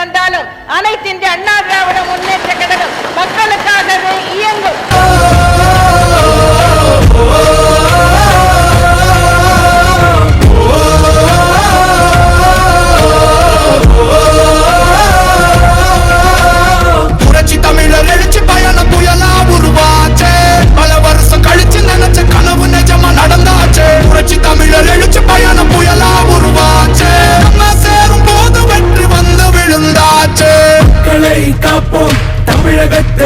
வந்தாலும் அனைத்து இந்திய அண்ணா திராவிட முன்னேற்ற கழகம் மக்களுக்காகவே இயங்கும்.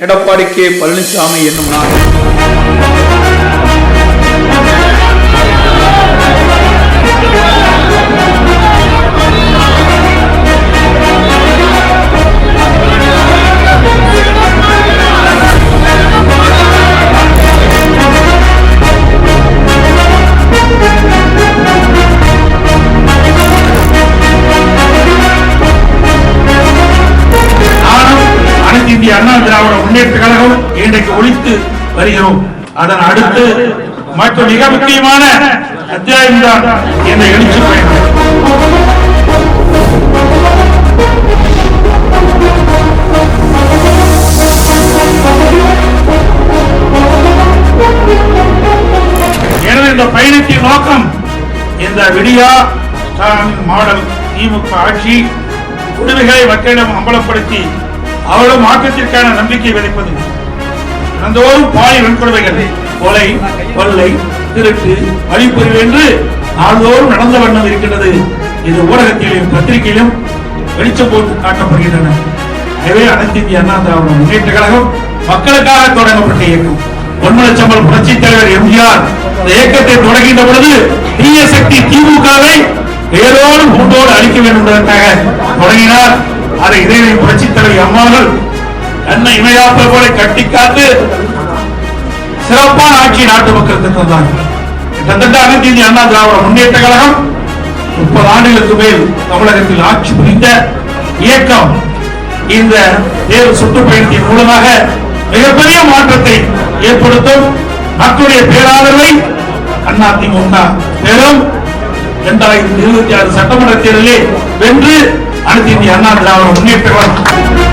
எடப்பாடி கே பழனிசாமி என்னும் நான். முன்னேற்ற கழகம் இன்றைக்கு ஒழித்து வருகிறோம். அதன் அடுத்து மற்றும் மிக முக்கியமான அத்தியாயம் தான் இந்த எழுச்சி பயணம். எனவே இந்த பயணத்தின் நோக்கம் இந்த விடியா மாடல் திமுக ஆட்சி உரிமைகளை மக்களிடம் அம்பலப்படுத்தி அவளும் மாற்றத்திற்கான நம்பிக்கை விதைப்பது. தினந்தோறும் பாய் வன்கொடுமைகள் கொலை கொள்ளை திருட்டு வழிப்பறிவு என்று நாள்தோறும் நடந்த வண்ணம் இருக்கின்றது. இது ஊடகத்திலும் பத்திரிகையிலும் வெளிச்சம் போட்டு காட்டப்படுகின்றன. எனவே அனைத்து இந்திய அண்ணா திராவிட முன்னேற்ற கழகம் மக்களுக்காக தொடங்கப்பட்ட இயக்கம். பொன்மலச்சம்பல் புரட்சி தலைவர் எம்ஜிஆர் இந்த இயக்கத்தை தொடங்கின்ற பொழுது தீய சக்தி திமுகவை வேரோடு பூண்டோடு அழிக்க வேண்டும் என்பதற்காக தொடங்கினார் அதை இதே புரட்சி தலைவர் அம்மாவர்கள் தன்னை இமையாப்பை போல கட்டி காத்து சிறப்பான ஆட்சி நாட்டு மக்களுக்கு தந்தார்கள் கிட்டத்தட்ட அனைத்து இந்திய அண்ணா திராவிட முன்னேற்ற கழகம் முப்பது ஆண்டுகளுக்கு மேல் தமிழகத்தில் ஆட்சி புரிந்த இயக்கம் இந்த தேர்வு சுற்றுப்பயணத்தின் மூலமாக மிகப்பெரிய மாற்றத்தை ஏற்படுத்தும். மக்களுடைய பேராதரவை அண்ணா திமுக பெறும். இரண்டாயிரத்தி இருபத்தி ஆறு சட்டமன்ற தேர்தலில் வென்று அடுத்து இந்திய அண்ணா திராவிட முன்னேற்ற